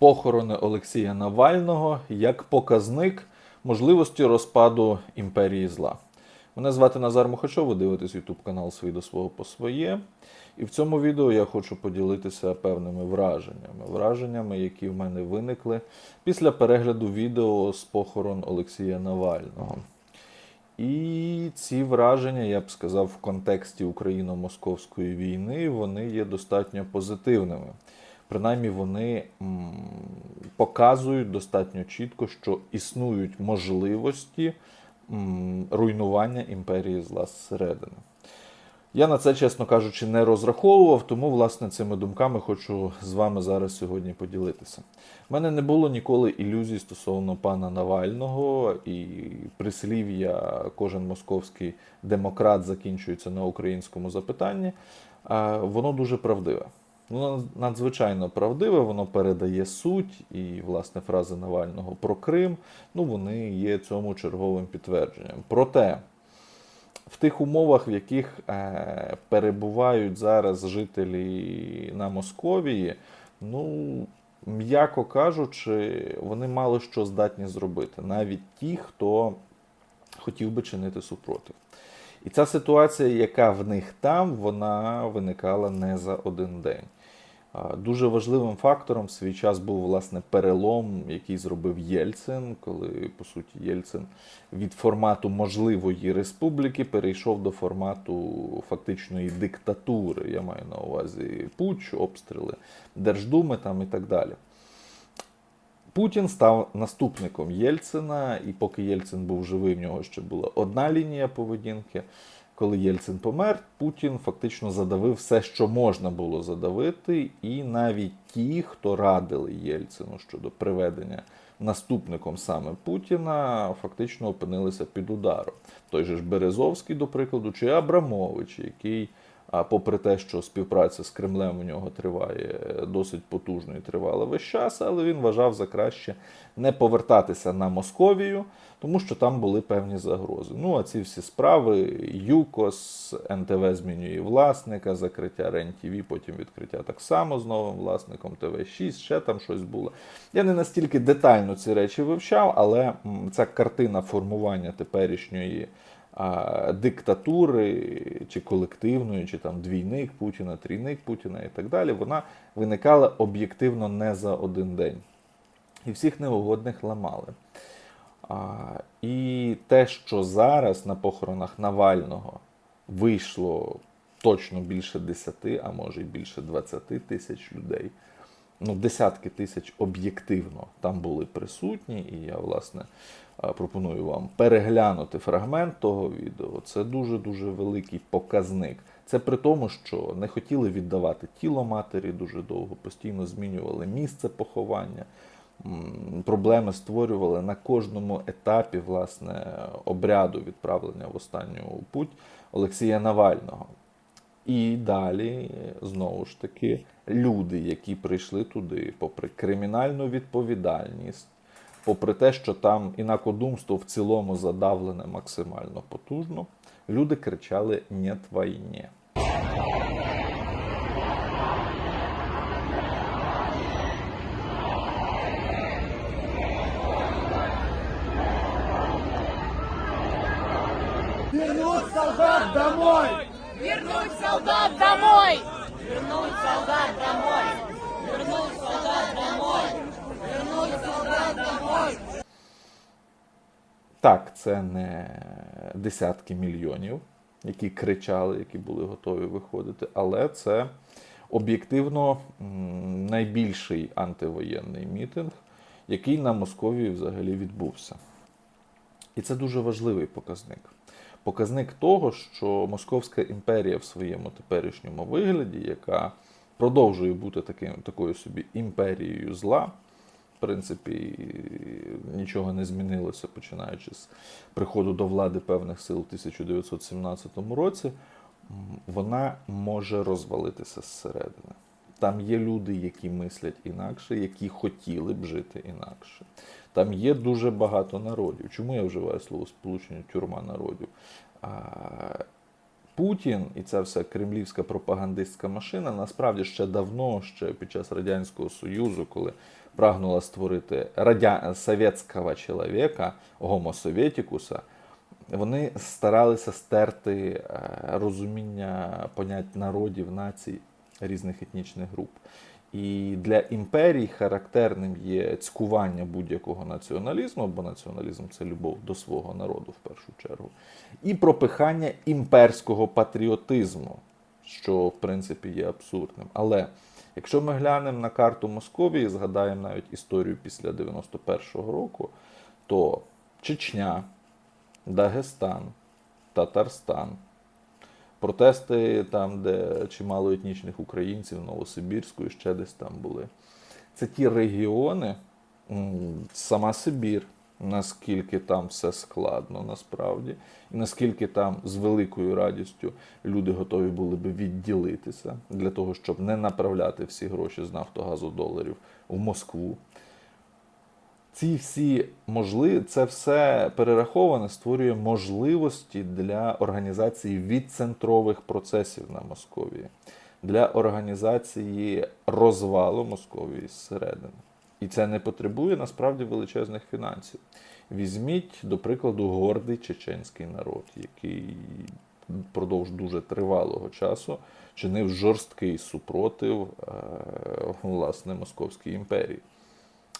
похорони Олексія Навального як показник можливості розпаду імперії зла. Мене звати Назар Мухачов, ви дивитесь YouTube канал «Свій до свого по своє. І в цьому відео я хочу поділитися певними враженнями. Враженнями, які в мене виникли після перегляду відео з похорон Олексія Навального. І ці враження, я б сказав, в контексті україно-московської війни вони є достатньо позитивними. Принаймні, вони показують достатньо чітко, що існують можливості руйнування імперії зла зсередини. Я на це, чесно кажучи, не розраховував, тому, власне, цими думками хочу з вами зараз сьогодні поділитися. У мене не було ніколи ілюзій стосовно пана Навального, і прислів'я кожен московський демократ закінчується на українському запитанні. Воно дуже правдиве. Воно надзвичайно правдиве, воно передає суть, і, власне, фрази Навального про Крим, ну, вони є цьому черговим підтвердженням. Проте, в тих умовах, в яких е, перебувають зараз жителі на Московії, ну, м'яко кажучи, вони мало що здатні зробити, навіть ті, хто хотів би чинити супротив. І ця ситуація, яка в них там, вона виникала не за один день. Дуже важливим фактором в свій час був власне перелом, який зробив Єльцин, коли по суті Єльцин від формату можливої республіки перейшов до формату фактичної диктатури. Я маю на увазі путч, обстріли Держдуми там і так далі. Путін став наступником Єльцина, і поки Єльцин був живий, в нього ще була одна лінія поведінки. Коли Єльцин помер, Путін фактично задавив все, що можна було задавити, і навіть ті, хто радили Єльцину щодо приведення наступником саме Путіна, фактично опинилися під ударом. Той же ж Березовський, до прикладу, чи Абрамович, який, а, попри те, що співпраця з Кремлем у нього триває досить потужно і тривала весь час, але він вважав за краще не повертатися на Московію, тому що там були певні загрози. Ну а ці всі справи: ЮКОС, НТВ змінює власника, закриття РЕН-ТВ, потім відкриття так само з новим власником ТВ6, ще там щось було. Я не настільки детально ці речі вивчав, але ця картина формування теперішньої диктатури, чи колективної, чи там двійник Путіна, трійник Путіна і так далі, вона виникала об'єктивно не за один день. І всіх неугодних ламали. А, і те, що зараз на похоронах Навального вийшло точно більше 10, а може й більше 20 тисяч людей. Ну, десятки тисяч об'єктивно там були присутні, і я, власне, пропоную вам переглянути фрагмент того відео. Це дуже-дуже великий показник. Це при тому, що не хотіли віддавати тіло матері дуже довго, постійно змінювали місце поховання. Проблеми створювали на кожному етапі власне обряду відправлення в останню путь Олексія Навального. І далі, знову ж таки, люди, які прийшли туди, попри кримінальну відповідальність, попри те, що там інакодумство в цілому задавлене максимально потужно, люди кричали «Нєт війні». Вернуть солдат домой! Вернуть солдат домой! Вернуть солдат домой! Вернуть солдат домой! Вернуть солдат домой! Так, це не десятки мільйонів, які кричали, які були готові виходити, але це об'єктивно найбільший антивоєнний мітинг, який на Московії взагалі відбувся. І це дуже важливий показник. Показник того, що Московська імперія в своєму теперішньому вигляді, яка продовжує бути таким, такою собі імперією зла, в принципі, нічого не змінилося, починаючи з приходу до влади певних сил в 1917 році, вона може розвалитися зсередини. Там є люди, які мислять інакше, які хотіли б жити інакше. Там є дуже багато народів. Чому я вживаю слово сполучення тюрма народів? Путін і ця вся кремлівська пропагандистська машина насправді ще давно, ще під час Радянського Союзу, коли прагнула створити радя... совєтського чоловіка, гомо советікуса, вони старалися стерти е, розуміння понять народів, націй, різних етнічних груп. І для імперій характерним є цькування будь-якого націоналізму, бо націоналізм це любов до свого народу в першу чергу, і пропихання імперського патріотизму, що в принципі є абсурдним. Але якщо ми глянемо на карту Московії, згадаємо навіть історію після 91-го року, то Чечня, Дагестан, Татарстан, протести там, де чимало етнічних українців, Новосибірську і ще десь там були. Це ті регіони, сама Сибір, наскільки там все складно насправді, і наскільки там з великою радістю люди готові були би відділитися для того, щоб не направляти всі гроші з Нафтогазу доларів в Москву. Ці всі можливі, це все перераховане створює можливості для організації відцентрових процесів на Московії, для організації розвалу Московії зсередини. І це не потребує насправді величезних фінансів. Візьміть, до прикладу, гордий чеченський народ, який впродовж дуже тривалого часу чинив жорсткий супротив е, власне Московській імперії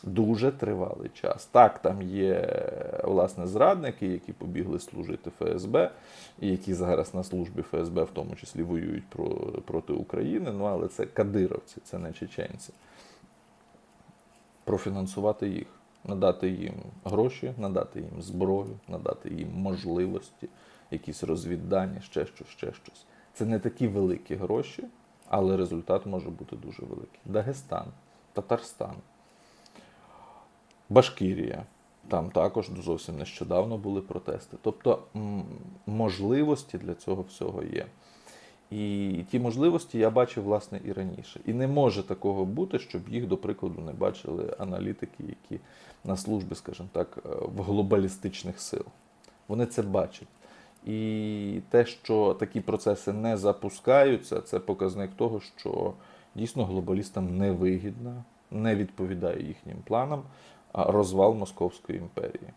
дуже тривалий час. Так, там є власне зрадники, які побігли служити ФСБ, і які зараз на службі ФСБ, в тому числі, воюють про, проти України. Ну але це кадировці, це не чеченці. Профінансувати їх, надати їм гроші, надати їм зброю, надати їм можливості, якісь розвіддані, ще щось, ще щось. Це не такі великі гроші, але результат може бути дуже великий. Дагестан, Татарстан. Башкірія. Там також зовсім нещодавно були протести. Тобто можливості для цього всього є. І ті можливості я бачив, власне, і раніше. І не може такого бути, щоб їх, до прикладу, не бачили аналітики, які на службі, скажімо так, е, в глобалістичних сил. Вони це бачать. І те, що такі процеси не запускаються, це показник того, що дійсно глобалістам невигідно, не відповідає їхнім планам розвал Московської імперії.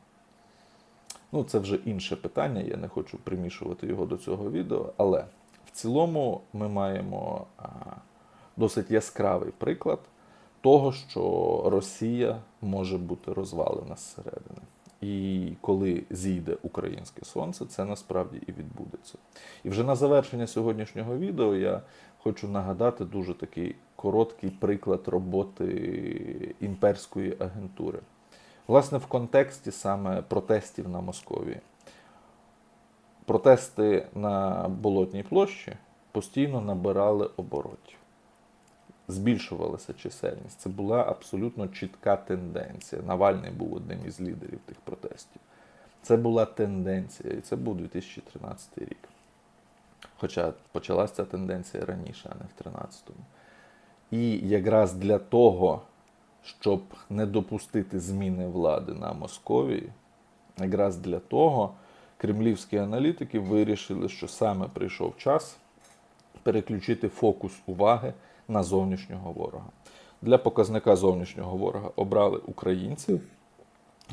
Ну, це вже інше питання, я не хочу примішувати його до цього відео, але в цілому ми маємо досить яскравий приклад того, що Росія може бути розвалена зсередини. І коли зійде українське сонце, це насправді і відбудеться. І вже на завершення сьогоднішнього відео я хочу нагадати дуже такий короткий приклад роботи імперської агентури. Власне, в контексті саме протестів на Московії. Протести на Болотній площі постійно набирали оборотів, збільшувалася чисельність. Це була абсолютно чітка тенденція. Навальний був одним із лідерів тих протестів. Це була тенденція, і це був 2013 рік. Хоча почалася ця тенденція раніше, а не в 2013-му. І якраз для того, щоб не допустити зміни влади на Московії, якраз для того кремлівські аналітики вирішили, що саме прийшов час переключити фокус уваги на зовнішнього ворога. Для показника зовнішнього ворога обрали українців,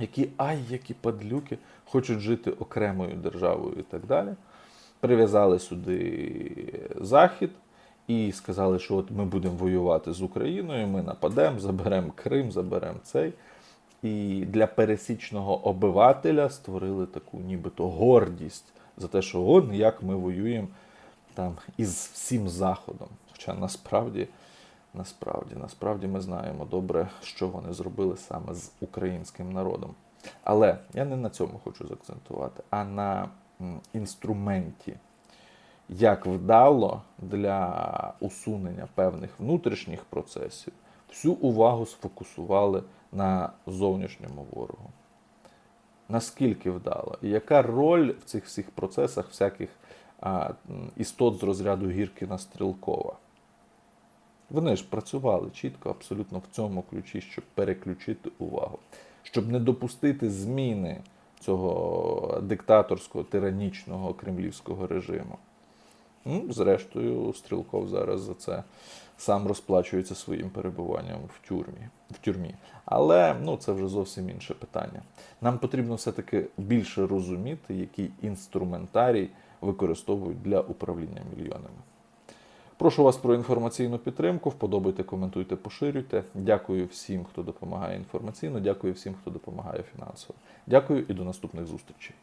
які ай, які падлюки, хочуть жити окремою державою і так далі. Прив'язали сюди Захід і сказали, що от ми будемо воювати з Україною, ми нападемо, заберемо Крим, заберемо цей. І для пересічного обивателя створили таку нібито гордість за те, що он як ми воюємо там із всім Заходом. Хоча насправді, насправді, насправді ми знаємо добре, що вони зробили саме з українським народом. Але я не на цьому хочу заакцентувати, а на інструменті, як вдало для усунення певних внутрішніх процесів всю увагу сфокусували на зовнішньому ворогу. Наскільки вдало? І яка роль в цих всіх процесах всяких а, істот з розряду Гіркіна Стрілкова? Вони ж працювали чітко, абсолютно в цьому ключі, щоб переключити увагу, щоб не допустити зміни цього диктаторського, тиранічного кремлівського режиму. М, Зрештою, Стрілков зараз за це сам розплачується своїм перебуванням в тюрмі. В тюрмі. Але ну, це вже зовсім інше питання. Нам потрібно все-таки більше розуміти, який інструментарій використовують для управління мільйонами. Прошу вас про інформаційну підтримку. Вподобайте, коментуйте, поширюйте. Дякую всім, хто допомагає інформаційно. Дякую всім, хто допомагає фінансово. Дякую і до наступних зустрічей.